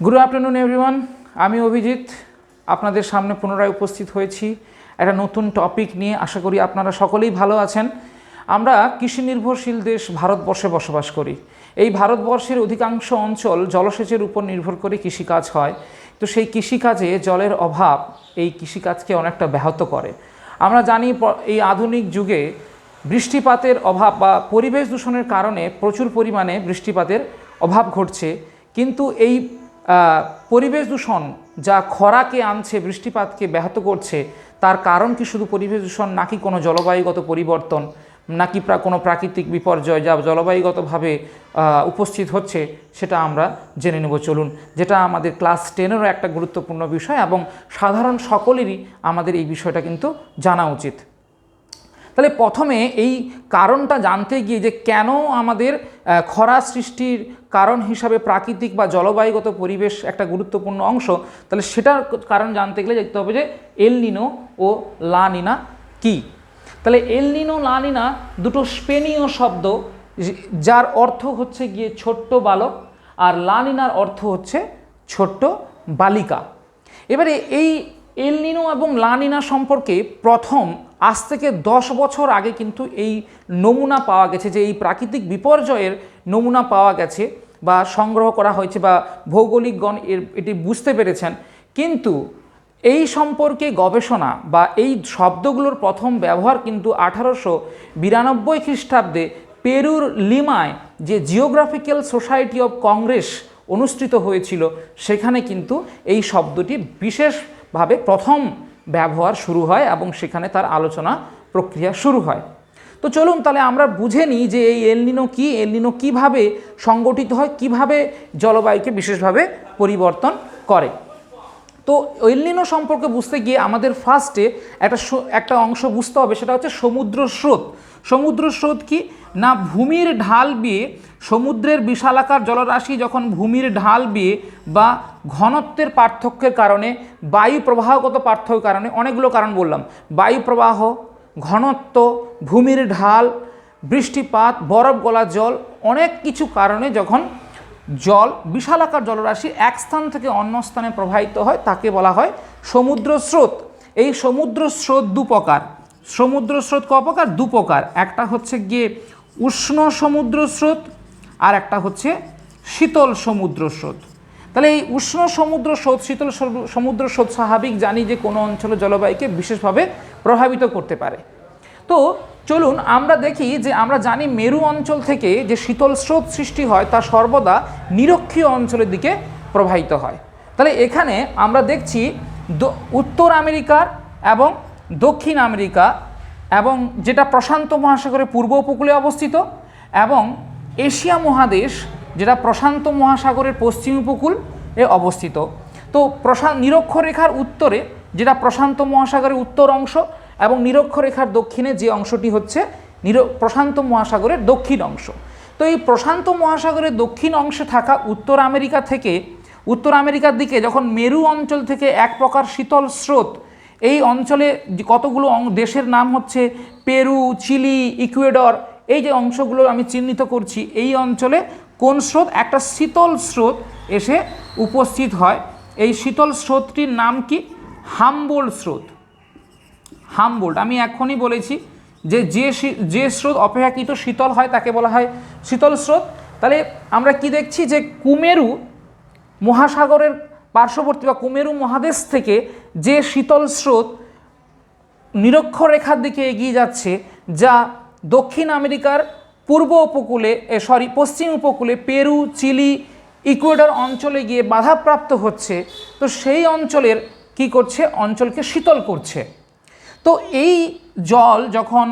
Good afternoon everyone আমি অভিজিৎ। আপনাদের সামনে পুনরায় উপস্থিত হয়েছি একটা নতুন টপিক নিয়ে। আশা করি আপনারা সকলেই ভালো আছেন। আমরা কৃষি নির্ভরশীল দেশ ভারতবর্ষে বসবাস করি। এই ভারতবর্ষের অধিকাংশ অঞ্চল জলসেচের উপর নির্ভর করে কৃষিকাজ হয়। তো সেই কৃষিকাজে জলের অভাব এই কৃষিকাজকে অনেকটা ব্যাহত করে। আমরা জানি এই আধুনিক যুগে বৃষ্টিপাতের অভাব বা পরিবেশ দূষণের কারণে প্রচুর পরিমাণে বৃষ্টিপাতের অভাব ঘটছে। কিন্তু এই পরিবেশ দূষণ যা খরাকে আনছে, বৃষ্টিপাতকে ব্যাহত করছে, তার কারণ কি শুধু পরিবেশ দূষণ নাকি কোনো জলবায়ুগত পরিবর্তন, নাকি কোনো প্রাকৃতিক বিপর্যয় যা জলবায়ুগতভাবে উপস্থিত হচ্ছে, সেটা আমরা জেনে নেব। চলুন, যেটা আমাদের ক্লাস টেনেরও একটা গুরুত্বপূর্ণ বিষয় এবং সাধারণ সকলেরই আমাদের এই বিষয়টা কিন্তু জানা উচিত। তাহলে প্রথমে এই কারণটা জানতে গিয়ে যে কেন আমাদের খরা সৃষ্টির কারণ হিসাবে প্রাকৃতিক বা জলবায়ুগত পরিবেশ একটা গুরুত্বপূর্ণ অংশ, তাহলে সেটার কারণ জানতে গেলে দেখতে হবে যে এল নিনো ও লা নিনা কী? তাহলে এল নিনো লা নিনা দুটো স্পেনীয় শব্দ যার অর্থ হচ্ছে গিয়ে ছোট্ট বালক আর লা নিনার অর্থ হচ্ছে ছোট্ট বালিকা। এবারে এই এলনিনো এবং লানিনা সম্পর্কে প্রথম আজ থেকে দশ বছর আগে কিন্তু এই নমুনা পাওয়া গেছে যে এই প্রাকৃতিক বিপর্যয়ের নমুনা পাওয়া গেছে বা সংগ্রহ করা হয়েছে বা ভৌগোলিকগণ এর, এটি বুঝতে পেরেছেন। কিন্তু এই সম্পর্কে গবেষণা বা এই শব্দগুলোর প্রথম ব্যবহার কিন্তু আঠারোশো বিরানব্বই খ্রিস্টাব্দে পেরুর লিমায় যে জিওগ্রাফিক্যাল সোসাইটি অফ কংগ্রেস অনুষ্ঠিত হয়েছিল, সেখানে কিন্তু এই শব্দটি বিশেষভাবে প্রথম ব্যবহার শুরু হয় এবং সেখানে তার আলোচনা প্রক্রিয়া শুরু হয়। তো চলুন তাহলে আমরা বুঝে নিই যে এই এলনিনো কী এলনিনো কীভাবে সংগঠিত হয়, কীভাবে জলবায়ুকে বিশেষভাবে পরিবর্তন করে। তো এলনিনো সম্পর্কে বুঝতে গিয়ে আমাদের ফার্স্টে একটা একটা অংশ বুঝতে হবে, সেটা হচ্ছে সমুদ্র স্রোত সমুদ্র স্রোত কি? না ভূমির ঢাল বিয়ে সমুদ্রের বিশালাকার জলরাশি যখন ভূমির ঢাল বিয়ে বা ঘনত্বের পার্থক্যের কারণে, বায়ু প্রবাহগত পার্থক্যের কারণে, অনেকগুলো কারণ বললাম। বায়ু প্রবাহ, ঘনত্ব, ভূমির ঢাল, বৃষ্টিপাত, বরফ গলা জল, অনেক কিছু কারণে যখন জল, বিশালাকার জলরাশি এক স্থান থেকে অন্য স্থানে প্রবাহিত হয়, তাকে বলা হয় সমুদ্র স্রোত এই সমুদ্র স্রোত দু প্রকার। সমুদ্র স্রোত ক প্রকার দু প্রকার একটা হচ্ছে গিয়ে উষ্ণ সমুদ্র স্রোত আর একটা হচ্ছে শীতল সমুদ্র স্রোত তাহলে এই উষ্ণ সমুদ্র স্রোত শীতল সমুদ্র স্রোত স্বাভাবিক জানি যে কোনো অঞ্চলের জলবায়ুকে বিশেষভাবে প্রভাবিত করতে পারে। তো চলুন আমরা দেখি যে আমরা জানি মেরু অঞ্চল থেকে যে শীতল স্রোত সৃষ্টি হয় তা সর্বদা নিরক্ষীয় অঞ্চলের দিকে প্রবাহিত হয়। তাহলে এখানে আমরা দেখছি উত্তর আমেরিকার এবং দক্ষিণ আমেরিকা এবং যেটা প্রশান্ত মহাসাগরের পূর্ব উপকূলে অবস্থিত এবং এশিয়া মহাদেশ, যেটা প্রশান্ত মহাসাগরের পশ্চিম উপকূল এ অবস্থিত। তো প্রশান্ত নিরক্ষরেখার উত্তরে, যেটা প্রশান্ত মহাসাগরের উত্তর অংশ এবং নিরক্ষরেখার দক্ষিণে যে অংশটি হচ্ছে নির, প্রশান্ত মহাসাগরের দক্ষিণ অংশ। তো এই প্রশান্ত মহাসাগরের দক্ষিণ অংশে থাকা উত্তর আমেরিকা থেকে, উত্তর আমেরিকার দিকে যখন মেরু অঞ্চল থেকে এক প্রকার শীতল স্রোত এই অঞ্চলে কতগুলো দেশের নাম হচ্ছে পেরু, চিলি, ইকুয়েডর, এই যে অংশগুলো আমি চিহ্নিত করছি, এই অঞ্চলে কোন স্রোত? একটা শীতল স্রোত এসে উপস্থিত হয়। এই শীতল স্রোতটির নাম কি? হামবোল্ড স্রোত। হামবোল্ড আমি এখনই বলেছি যে যে যে স্রোত অপেক্ষাকৃত শীতল হয় তাকে বলা হয় শীতল স্রোত। তাহলে আমরা কি দেখছি যে কুমেরু মহাসাগরের পার্শ্ববর্তী বা কুমেরু মহাদেশ থেকে যে শীতল স্রোত নিরক্ষরেখার দিকে এগিয়ে যাচ্ছে, যা দক্ষিণ আমেরিকার পূর্ব উপকূলে সরি পশ্চিম উপকূলে পেরু, চিলি, ইকুয়েডর অঞ্চলে গিয়ে বাধাপ্রাপ্ত হচ্ছে। তো সেই অঞ্চলের কি করছে? অঞ্চলকে শীতল করছে। তো এই জল যখন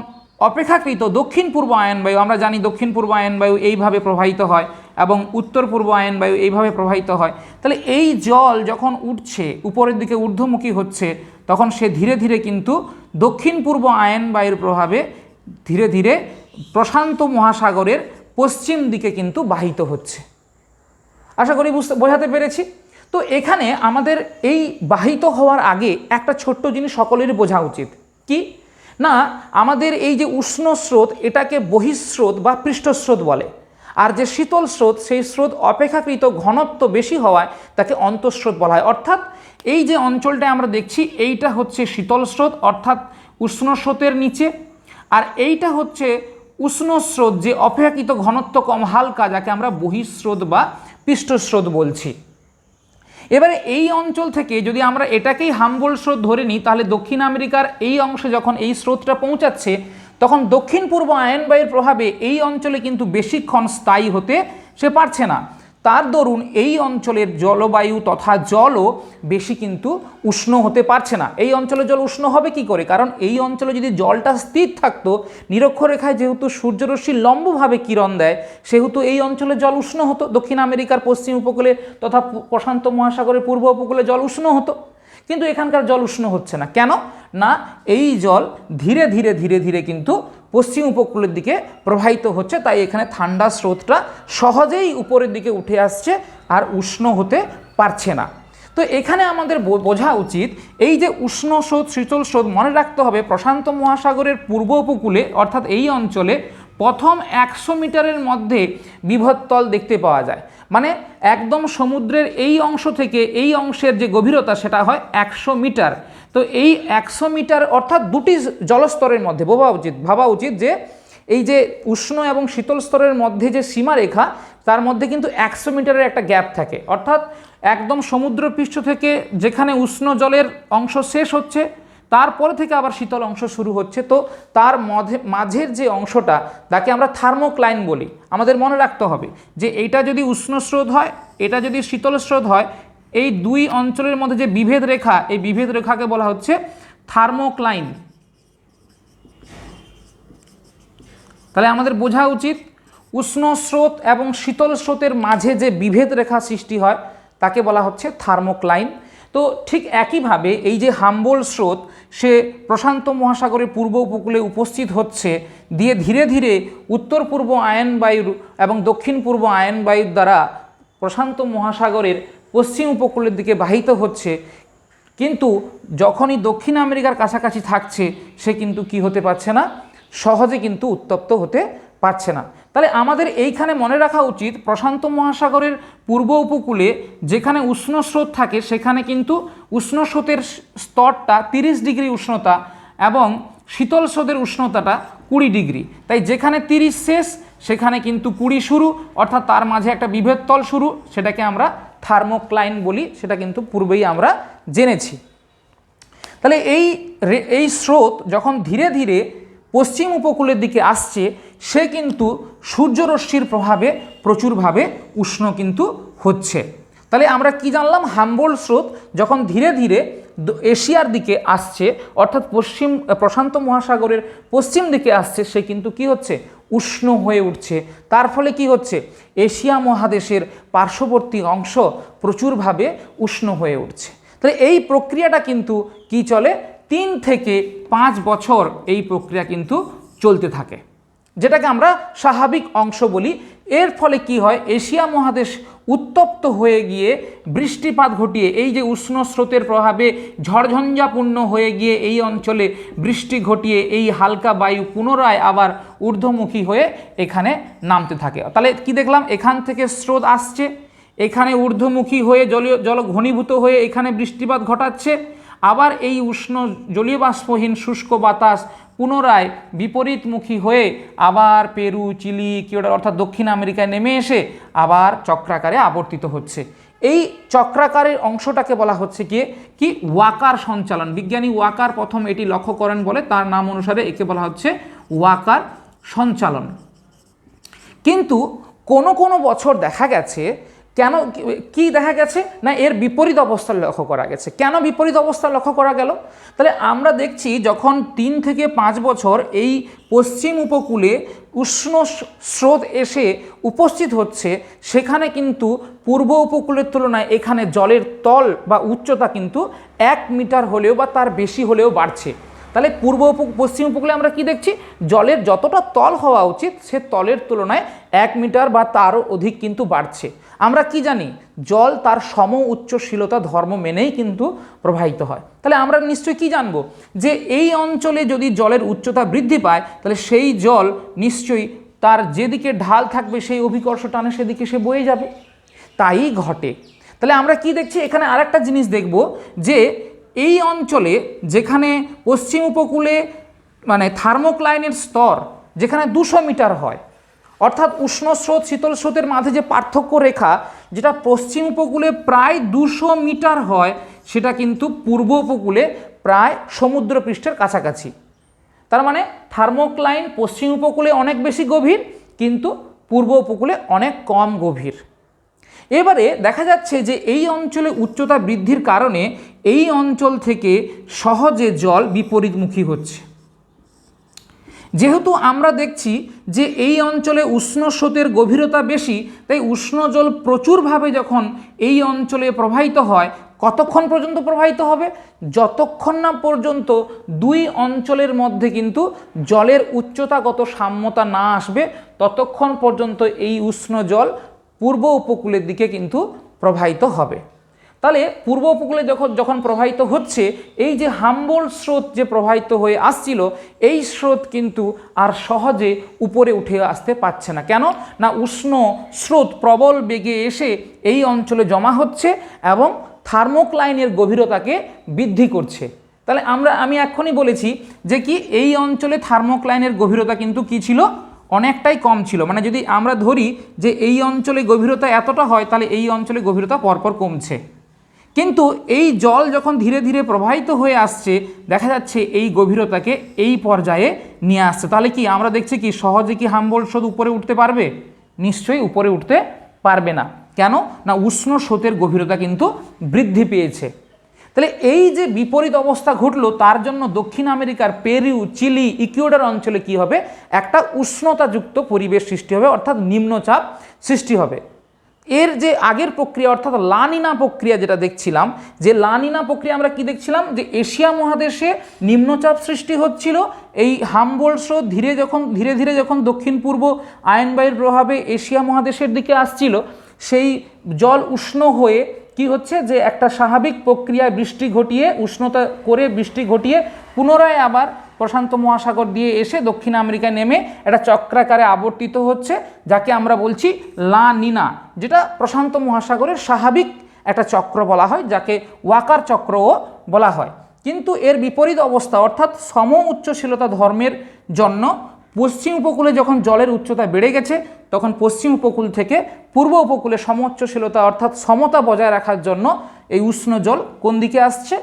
অপেক্ষাকৃত দক্ষিণ পূর্ব আয়নবায়ু আমরা জানি দক্ষিণ পূর্ব আয়নবায়ু এইভাবে প্রবাহিত হয় এবং উত্তর পূর্ব আয়নবায়ু এইভাবে প্রবাহিত হয়। তাহলে এই জল যখন উঠছে, উপরের দিকে ঊর্ধ্বমুখী হচ্ছে, তখন সে ধীরে ধীরে কিন্তু দক্ষিণ পূর্ব আয়নবায়ুর প্রভাবে ধীরে ধীরে প্রশান্ত মহাসাগরের পশ্চিম দিকে কিন্তু বাহিত হচ্ছে। আশা করি বুঝতে বোঝাতে পেরেছি? তো এখানে আমাদের এই বাহিত হওয়ার আগে একটা ছোট্ট জিনিস সকলেরই বোঝা উচিত। কি? না, আমাদের এই যে উষ্ণ স্রোত, এটাকে বহিঃস্রোত বা পৃষ্ঠস্রোত বলে। আর যে শীতল স্রোত, সেই স্রোত অপেক্ষাকৃত ঘনত্ব বেশি হওয়ায় তাকে অন্তঃস্রোত বলা হয়। অর্থাৎ এই যে অঞ্চলটা আমরা দেখছি, এইটা হচ্ছে শীতল স্রোত, অর্থাৎ উষ্ণ স্রোতের নিচে। আর এইটা হচ্ছে উষ্ণ স্রোত, যে অপেক্ষাকৃত ঘনত্ব কম হালকা, যাকে আমরা বহিঃস্রোত বা পৃষ্ঠস্রোত বলছি। এবারে এই অঞ্চল থেকে যদি আমরা এটাকেই হাম্বল স্রোত ধরে নিই, তাহলে দক্ষিণ আমেরিকার এই অংশে যখন এই স্রোতটা পৌঁছাচ্ছে তখন দক্ষিণ পূর্ব আয়নবায়ুর প্রভাবে এই অঞ্চলে কিন্তু বেশিক্ষণ স্থায়ী হতে সে পারছে না। তার দরুন এই অঞ্চলের জলবায়ু তথা জলও বেশি কিন্তু উষ্ণ হতে পারছে না। এই অঞ্চলে জল উষ্ণ হবে কি করে? কারণ এই অঞ্চলে যদি জলটা স্থির থাকতো, নিরক্ষরেখায় যেহেতু সূর্যরশ্মি লম্বভাবে কিরণ দেয়, সেহেতু এই অঞ্চলে জল উষ্ণ হতো। দক্ষিণ আমেরিকার পশ্চিম উপকূলে তথা প্রশান্ত মহাসাগরের পূর্ব উপকূলে জল উষ্ণ হতো। কিন্তু এখানকার জল উষ্ণ হচ্ছে না। কেন? না, এই জল ধীরে ধীরে ধীরে ধীরে কিন্তু পশ্চিম উপকূলের দিকে প্রবাহিত হচ্ছে, তাই এখানে ঠান্ডা স্রোতটা সহজেই উপরের দিকে উঠে আসছে আর উষ্ণ হতে পারছে না। তো এখানে আমাদের বোঝা উচিত, এই যে উষ্ণ স্রোত, শীতল স্রোত মনে রাখতে হবে, প্রশান্ত মহাসাগরের পূর্ব উপকূলে, অর্থাৎ এই অঞ্চলে প্রথম একশো মিটারের মধ্যে বিভত্তল দেখতে পাওয়া যায়। মানে একদম সমুদ্রের এই অংশ থেকে এই অংশের যে গভীরতা সেটা হয় একশো মিটার। তো এই একশো মিটার অর্থাৎ দুটি জলস্তরের মধ্যে ভাবা উচিত ভাবা উচিত যে এই যে উষ্ণ এবং শীতল স্তরের মধ্যে যে সীমারেখা, তার মধ্যে কিন্তু একশো মিটারের একটা গ্যাপ থাকে। অর্থাৎ একদম সমুদ্রপৃষ্ঠ থেকে যেখানে উষ্ণ জলের অংশ শেষ হচ্ছে তারপরে থেকে আবার শীতল অংশ শুরু হচ্ছে। তো তার মধ্যে, মাঝের যে অংশটা, তাকে আমরা থার্মোক্লাইন বলি। আমাদের মনে রাখতে হবে যে এইটা যদি উষ্ণ স্রোত হয়, এটা যদি শীতল স্রোত হয়, এই দুই অঞ্চলের মধ্যে যে বিভেদ রেখা, এই বিভেদ রেখাকে বলা হচ্ছে থার্মোক্লাইন। তাহলে আমাদের বোঝা উচিত, উষ্ণ স্রোত এবং শীতল স্রোতের মাঝে যে বিভেদ রেখা সৃষ্টি হয়, তাকে বলা হচ্ছে থার্মোক্লাইন। তো ঠিক একইভাবে এই যে হাম্বল স্রোত, সে প্রশান্ত মহাসাগরের পূর্ব উপকূলে উপস্থিত হচ্ছে, দিয়ে ধীরে ধীরে উত্তর পূর্ব আয়নবায়ুর এবং দক্ষিণ পূর্ব আয়নবায়ুর দ্বারা প্রশান্ত মহাসাগরের পশ্চিম উপকূলের দিকে বাহিত হচ্ছে। কিন্তু যখনই দক্ষিণ আমেরিকার কাছাকাছি থাকছে, সে কিন্তু কি হতে পারছে না, সহজে কিন্তু উত্তপ্ত হতে পারছে না। তাহলে আমাদের এইখানে মনে রাখা উচিত, প্রশান্ত মহাসাগরের পূর্ব উপকূলে যেখানে উষ্ণ স্রোত থাকে, সেখানে কিন্তু উষ্ণ স্রোতের স্তরটা তিরিশ ডিগ্রি উষ্ণতা এবং শীতল স্রোতের উষ্ণতাটা কুড়ি ডিগ্রি। তাই যেখানে তিরিশ শেষ, সেখানে কিন্তু কুড়ি শুরু, অর্থাৎ তার মাঝে একটা বিভেদ তল শুরু, সেটাকে আমরা থার্মোক্লাইন বলি, সেটা কিন্তু পূর্বেই আমরা জেনেছি। তাহলে এই এই স্রোত যখন ধীরে ধীরে পশ্চিম উপকূলের দিকে আসছে, সে কিন্তু সূর্যরশ্মির প্রভাবে প্রচুরভাবে উষ্ণ কিন্তু হচ্ছে। তাহলে আমরা কি জানলাম? হাম্বল স্রোত যখন ধীরে ধীরে এশিয়ার দিকে আসছে, অর্থাৎ পশ্চিম, প্রশান্ত মহাসাগরের পশ্চিম দিকে আসছে, সে কিন্তু কি হচ্ছে? উষ্ণ হয়ে উঠছে। তার ফলে কি হচ্ছে? এশিয়া মহাদেশের পার্শ্ববর্তী অংশ প্রচুরভাবে উষ্ণ হয়ে উঠছে। তাহলে এই প্রক্রিয়াটা কিন্তু কি চলে? তিন থেকে পাঁচ বছর এই প্রক্রিয়া কিন্তু চলতে থাকে। যেটাকে আমরা স্বাভাবিক অংশ বলি। এর ফলে কি হয়? এশিয়া মহাদেশ উত্তপ্ত হয়ে গিয়ে বৃষ্টিপাত ঘটিয়ে, এই যে উষ্ণ স্রোতের প্রভাবে ঝড়ঝঞ্ঝাপূর্ণ হয়ে গিয়ে এই অঞ্চলে বৃষ্টি ঘটিয়ে, এই হালকা বায়ু পুনরায় আবার ঊর্ধ্বমুখী হয়ে এখানে নামতে থাকে। তাহলে কি দেখলাম? এখান থেকে স্রোত আসছে। এখানে ঊর্ধ্বমুখী হয়ে জলীয়, জল ঘনীভূত হয়ে এখানে বৃষ্টিপাত ঘটাচ্ছে। আবার এই উষ্ণ জলীয় বাষ্পহীন শুষ্ক বাতাস পুনরায় বিপরীতমুখী হয়ে আবার পেরু, চিলি কিওডার অর্থাৎ দক্ষিণ আমেরিকায় নেমে এসে আবার চক্রাকারে আবর্তিত হচ্ছে। এই চক্রাকারের অংশটাকে বলা হচ্ছে কি কি ওয়াকার সঞ্চালন। বিজ্ঞানী ওয়াকার প্রথম এটি লক্ষ্য করেন বলে তার নাম অনুসারে একে বলা হচ্ছে ওয়াকার সঞ্চালন। কিন্তু কোনো কোনো বছর দেখা গেছে কেন কি দেখা গেছে? না, এর বিপরীত অবস্থা লক্ষ্য করা গেছে। কেন বিপরীত অবস্থা লক্ষ্য করা গেল? তাহলে আমরা দেখছি যখন তিন থেকে পাঁচ বছর এই পশ্চিম উপকূলে উষ্ণ স্রোত এসে উপস্থিত হচ্ছে, সেখানে কিন্তু পূর্ব উপকূলের তুলনায় এখানে জলের তল বা উচ্চতা কিন্তু এক মিটার হলেও বা তার বেশি হলেও বাড়ছে। তাহলে পূর্ব উপ- পশ্চিম উপকূলে আমরা কি দেখছি? জলের যতটা তল হওয়া উচিত, সে তলের তুলনায় এক মিটার বা তারও অধিক কিন্তু বাড়ছে। আমরা কি জানি? জল তার সম উচ্চশীলতা ধর্ম মেনেই কিন্তু প্রবাহিত হয়। তাহলে আমরা নিশ্চয়ই কি জানব? যে এই অঞ্চলে যদি জলের উচ্চতা বৃদ্ধি পায়, তাহলে সেই জল নিশ্চয়ই তার যেদিকে ঢাল থাকবে, সেই অভিকর্ষ টানে সেদিকে সে বয়ে যাবে। তাই ঘটে। তাহলে আমরা কি দেখছি? এখানে আরেকটা জিনিস দেখব যে এই অঞ্চলে যেখানে পশ্চিম উপকূলে মানে থার্মোক্লাইনের স্তর, যেখানে দুশো মিটার হয় অর্থাৎ উষ্ণ স্রোত, শীতল স্রোতের মাঝে যে পার্থক্য রেখা, যেটা পশ্চিম উপকূলে প্রায় দুশো মিটার হয়, সেটা কিন্তু পূর্ব উপকূলে প্রায় সমুদ্রপৃষ্ঠের কাছাকাছি। তার মানে থার্মোক্লাইন পশ্চিম উপকূলে অনেক বেশি গভীর, কিন্তু পূর্ব উপকূলে অনেক কম গভীর। এবারে দেখা যাচ্ছে যে এই অঞ্চলে উচ্চতা বৃদ্ধির কারণে এই অঞ্চল থেকে সহজে জল বিপরীতমুখী হচ্ছে। যেহেতু আমরা দেখছি যে এই অঞ্চলে উষ্ণ স্রোতের গভীরতা বেশি, তাই উষ্ণ জল প্রচুরভাবে যখন এই অঞ্চলে প্রবাহিত হয়, কতক্ষণ পর্যন্ত প্রবাহিত হবে? যতক্ষণ না পর্যন্ত দুই অঞ্চলের মধ্যে কিন্তু জলের উচ্চতাগত সাম্যতা না আসবে, ততক্ষণ পর্যন্ত এই উষ্ণ জল পূর্ব উপকূলের দিকে কিন্তু প্রবাহিত হবে। তাহলে পূর্ব উপকূলে যখন যখন প্রবাহিত হচ্ছে, এই যে হাম্বল স্রোত যে প্রবাহিত হয়ে আসছিল, এই স্রোত কিন্তু আর সহজে উপরে উঠে আসতে পারছে না। কেন? না, উষ্ণ স্রোত প্রবল বেগে এসে এই অঞ্চলে জমা হচ্ছে এবং থার্মোক্লাইনের গভীরতাকে বৃদ্ধি করছে। তাহলে আমরা, আমি এক্ষুনি বলেছি যে কি, এই অঞ্চলে থার্মোক্লাইনের গভীরতা কিন্তু কি ছিল? অনেকটাই কম ছিল। মানে যদি আমরা ধরি যে এই অঞ্চলে গভীরতা এতটা হয়, তাহলে এই অঞ্চলে গভীরতা পরপর কমছে। কিন্তু এই জল যখন ধীরে ধীরে প্রবাহিত হয়ে আসছে, দেখা যাচ্ছে এই গভীরতাকে এই পর্যায়ে নিয়ে আসছে। তাহলে কি আমরা দেখছি কি সহজে কি হাম্বল স্রোত উপরে উঠতে পারবে? নিশ্চয়ই উপরে উঠতে পারবে না। কেন? না, উষ্ণ স্রোতের গভীরতা কিন্তু বৃদ্ধি পেয়েছে। তাহলে এই যে বিপরীত অবস্থা ঘটলো, তার জন্য দক্ষিণ আমেরিকার পেরু, চিলি, ইকুয়েডর অঞ্চলে কি হবে? একটা উষ্ণতাযুক্ত পরিবেশ সৃষ্টি হবে, অর্থাৎ নিম্নচাপ সৃষ্টি হবে। এর যে আগের প্রক্রিয়া, অর্থাৎ লানিনা প্রক্রিয়া যেটা দেখছিলাম, যে লানিনা প্রক্রিয়া আমরা কি দেখছিলাম? যে এশিয়া মহাদেশে নিম্নচাপ সৃষ্টি হচ্ছিল। এই হামবোল স্রোত ধীরে যখন, ধীরে ধীরে যখন দক্ষিণ পূর্ব আয়নবায়ুর প্রভাবে এশিয়া মহাদেশের দিকে আসছিল, সেই জল উষ্ণ হয়ে কি হচ্ছে? যে একটা স্বাভাবিক প্রক্রিয়ায় বৃষ্টি ঘটিয়ে, উষ্ণতা করে বৃষ্টি ঘটিয়ে পুনরায় আবার প্রশান্ত মহাসাগর দিয়ে এসে দক্ষিণ আমেরিকায় নেমে একটা চক্রাকারে আবর্তিত হচ্ছে, যাকে আমরা বলছি লা নিনা, যেটা প্রশান্ত মহাসাগরের স্বাভাবিক একটা চক্র বলা হয়, যাকে ওয়াকার চক্রও বলা হয়। কিন্তু এর বিপরীত অবস্থা, অর্থাৎ সম উচ্চশীলতা ধর্মের জন্য পশ্চিম উপকূলে যখন জলের উচ্চতা বেড়ে গেছে, তখন পশ্চিম উপকূল থেকে পূর্ব উপকূলে সমোচ্চশীলতা, অর্থাৎ সমতা বজায় রাখার জন্য এই উষ্ণ জল কোন দিকে আসছে?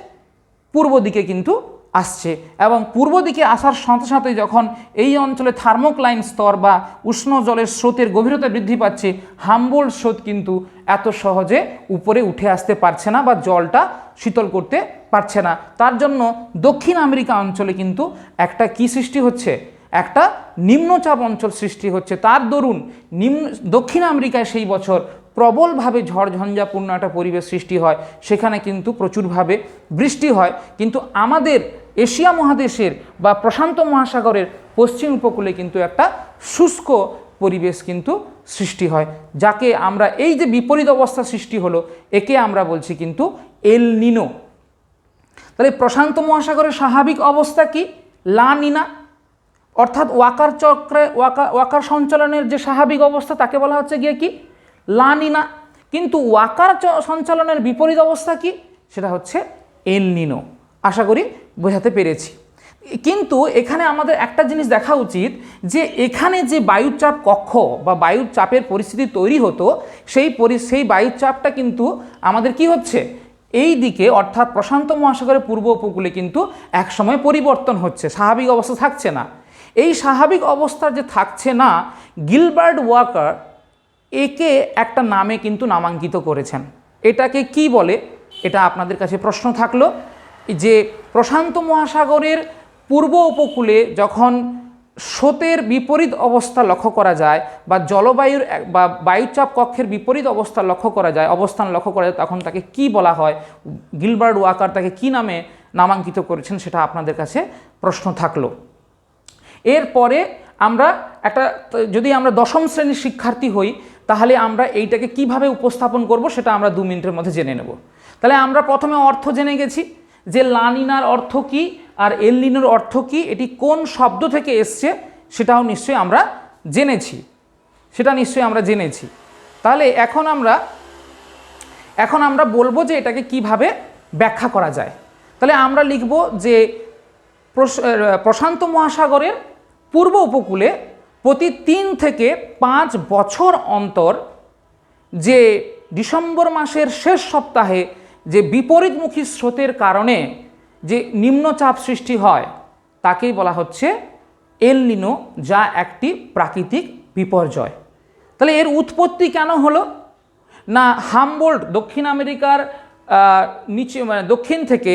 পূর্ব দিকে কিন্তু আসছে এবং পূর্ব দিকে আসার সাথে সাথে যখন এই অঞ্চলে থার্মোক্লাইন স্তর বা উষ্ণ জলের স্রোতের গভীরতা বৃদ্ধি পাচ্ছে, হাম্বোল স্রোত কিন্তু এত সহজে উপরে উঠে আসতে পারছে না বা জলটা শীতল করতে পারছে না। তার জন্য দক্ষিণ আমেরিকা অঞ্চলে কিন্তু একটা কি সৃষ্টি হচ্ছে? একটা নিম্নচাপ অঞ্চল সৃষ্টি হচ্ছে। তার দরুন নিম্ন, দক্ষিণ আমেরিকায় সেই বছর প্রবলভাবে ঝড়ঝঞ্ঝাপূর্ণ একটা পরিবেশ সৃষ্টি হয়। সেখানে কিন্তু প্রচুরভাবে বৃষ্টি হয়। কিন্তু আমাদের এশিয়া মহাদেশের বা প্রশান্ত মহাসাগরের পশ্চিম উপকূলে কিন্তু একটা শুষ্ক পরিবেশ কিন্তু সৃষ্টি হয়, যাকে আমরা এই যে বিপরীত অবস্থা সৃষ্টি হলো, একে আমরা বলছি কিন্তু এল নিনো। তাহলে প্রশান্ত মহাসাগরের স্বাভাবিক অবস্থা কি? লা নিনা। অর্থাৎ ওয়াকার চক্রে, ওয়াকা, ওয়াকার সঞ্চালনের যে স্বাভাবিক অবস্থা, তাকে বলা হচ্ছে গিয়ে কি? লা নিনা। কিন্তু ওয়াকার সঞ্চালনের বিপরীত অবস্থা কি? সেটা হচ্ছে এল নিনো। আশা করি বোঝাতে পেরেছি। কিন্তু এখানে আমাদের একটা জিনিস দেখা উচিত যে এখানে যে বায়ুচাপ কক্ষ বা বায়ুর চাপের পরিস্থিতি তৈরি হতো, সেই পরি, সেই বায়ুর চাপটা কিন্তু আমাদের কি হচ্ছে? এই দিকে অর্থাৎ প্রশান্ত মহাসাগরের পূর্ব উপকূলে কিন্তু একসময় পরিবর্তন হচ্ছে, স্বাভাবিক অবস্থা থাকছে না। এই স্বাভাবিক অবস্থা যে থাকছে না গিলবার্ড ওয়াকার একে একটা নামে কিন্তু নামাঙ্কিত করেছেন। এটাকে কি বলে? এটা আপনাদের কাছে প্রশ্ন থাকল। যে প্রশান্ত মহাসাগরের পূর্ব উপকূলে যখন স্রোতের বিপরীত অবস্থা লক্ষ্য করা যায় বা জলবায়ুর বা বায়ুচাপ কক্ষের বিপরীত অবস্থা লক্ষ্য করা যায়, অবস্থান লক্ষ্য করা যায়, তখন তাকে কি বলা হয়? গিলবার্ড ওয়াকার তাকে কি নামে নামাঙ্কিত করেছেন সেটা আপনাদের কাছে প্রশ্ন থাকল। এরপরে আমরা একটা, যদি আমরা দশম শ্রেণির শিক্ষার্থী হই, তাহলে আমরা এইটাকে কীভাবে উপস্থাপন করব সেটা আমরা দু মিনিটের মধ্যে জেনে নেব। তাহলে আমরা প্রথমে অর্থ জেনে গেছি। যে লানিনার অর্থ কি আর এলনিনোর অর্থ কি, এটি কোন শব্দ থেকে এসছে সেটাও নিশ্চয়ই আমরা জেনেছি। সেটা নিশ্চয়ই আমরা জেনেছি। তাহলে এখন আমরা এখন আমরা বলব যে এটাকে কীভাবে ব্যাখ্যা করা যায়। তাহলে আমরা লিখব যে প্রশ- প্রশান্ত মহাসাগরের পূর্ব উপকূলে প্রতি তিন থেকে পাঁচ বছর অন্তর যে ডিসেম্বর মাসের শেষ সপ্তাহে যে বিপরীতমুখী স্রোতের কারণে যে নিম্নচাপ সৃষ্টি হয়, তাকেই বলা হচ্ছে এল নিনো যা একটি প্রাকৃতিক বিপর্যয়। তাহলে এর উৎপত্তি কেন হলো? না হামবোল্ড দক্ষিণ আমেরিকার নিচে মানে দক্ষিণ থেকে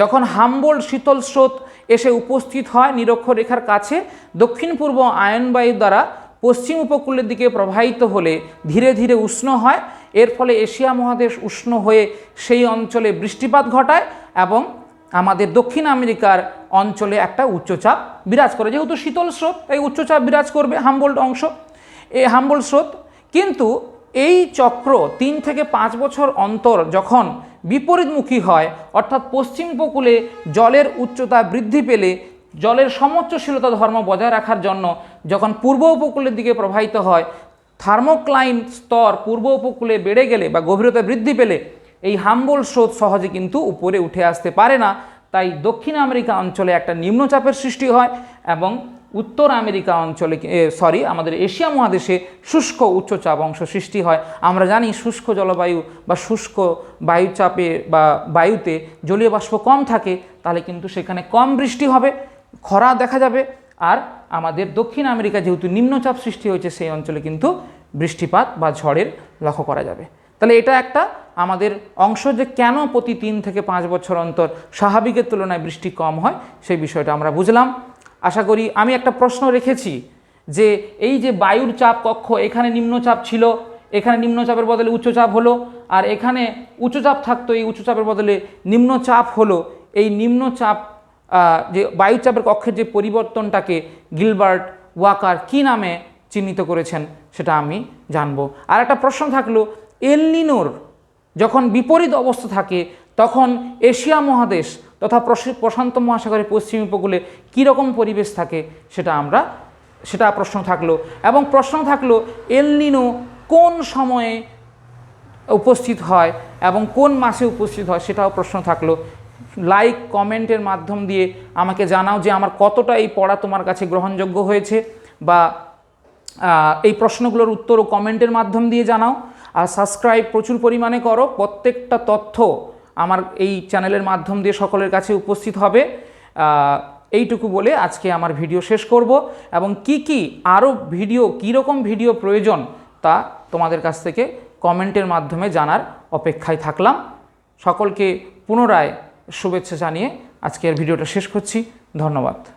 যখন হামবোল্ড শীতল স্রোত এসে উপস্থিত হয় নিরক্ষরেখার কাছে, দক্ষিণ পূর্ব আয়নবায়ু দ্বারা পশ্চিম উপকূলের দিকে প্রবাহিত হলে ধীরে ধীরে উষ্ণ হয় এর ফলে এশিয়া মহাদেশ উষ্ণ হয়ে সেই অঞ্চলে বৃষ্টিপাত ঘটায় এবং আমাদের দক্ষিণ আমেরিকার অঞ্চলে একটা উচ্চচাপ বিরাজ করে, যেহেতু শীতল স্রোত এই উচ্চচাপ বিরাজ করবে হামবোল্ড অংশ এই হামবোল্ড স্রোত। কিন্তু এই চক্র তিন থেকে পাঁচ বছর অন্তর যখন বিপরীতমুখী হয়, অর্থাৎ পশ্চিম উপকূলে জলের উচ্চতা বৃদ্ধি পেলে জলের সমোচ্চশীলতা ধর্ম বজায় রাখার জন্য যখন পূর্ব উপকূলের দিকে প্রবাহিত হয় থার্মোক্লাইন স্তর পূর্ব উপকূলে বেড়ে গেলে বা গভীরতা বৃদ্ধি পেলে এই হাম্বল স্রোত সহজে কিন্তু উপরে উঠে আসতে পারে না। তাই দক্ষিণ আমেরিকা অঞ্চলে একটা নিম্নচাপের সৃষ্টি হয় এবং উত্তর আমেরিকা অঞ্চলে সরি আমাদের এশিয়া মহাদেশে শুষ্ক উচ্চচাপ অংশ সৃষ্টি হয়। আমরা জানি শুষ্ক জলবায়ু বা শুষ্ক বায়ুচাপে বা বায়ুতে জলীয় বাষ্প কম থাকে, তাহলে কিন্তু সেখানে কম বৃষ্টি হবে, খরা দেখা যাবে আর আমাদের দক্ষিণ আমেরিকা যেহেতু নিম্নচাপ সৃষ্টি হয়েছে, সেই অঞ্চলে কিন্তু বৃষ্টিপাত বা ঝড়ের লক্ষ্য করা যাবে। তাহলে এটা একটা আমাদের অংশ যে কেন প্রতি তিন থেকে পাঁচ বছর অন্তর স্বাভাবিকের তুলনায় বৃষ্টি কম হয়, সেই বিষয়টা আমরা বুঝলাম। আশা করি আমি একটা প্রশ্ন রেখেছি যে এই যে বায়ুর চাপ কক্ষ, এখানে নিম্নচাপ ছিল, এখানে নিম্নচাপের বদলে উচ্চচাপ হলো, আর এখানে উচ্চচাপ থাকতো, এই উচ্চচাপের বদলে নিম্নচাপ হলো, এই নিম্নচাপ যে বায়ুচাপের কক্ষের যে পরিবর্তনটাকে গিলবার্ট ওয়াকার কি নামে চিহ্নিত করেছেন, সেটা আমি জানব। আর একটা প্রশ্ন থাকল এলনিনোর যখন বিপরীত অবস্থা থাকে, তখন এশিয়া মহাদেশ তথা প্রশি- প্রশান্ত মহাসাগরের পশ্চিম উপকূলে কীরকম পরিবেশ থাকে, সেটা আমরা, সেটা প্রশ্ন থাকল। এবং প্রশ্ন থাকল এলনিনো কোন সময়ে উপস্থিত হয় এবং কোন মাসে উপস্থিত হয়, সেটাও প্রশ্ন থাকল। লাইক কমেন্টের মাধ্যম দিয়ে আমাকে জানাও যে আমার কতটা এই পড়া তোমার কাছে গ্রহণযোগ্য হয়েছে বা এই প্রশ্নগুলোর উত্তরও কমেন্টের মাধ্যম দিয়ে জানাও। আর সাবস্ক্রাইব প্রচুর পরিমাণে করো, প্রত্যেকটা তথ্য আমার এই চ্যানেলের মাধ্যম দিয়ে সকলের কাছে উপস্থিত হবে। এইটুকু বলে আজকে আমার ভিডিও শেষ করব এবং কি কি আরও ভিডিও কীরকম ভিডিও প্রয়োজন তা তোমাদের কাছ থেকে কমেন্টের মাধ্যমে জানার অপেক্ষায় থাকলাম। সকলকে পুনরায় শুভেচ্ছা জানিয়ে আজকের ভিডিওটা শেষ করছি। ধন্যবাদ।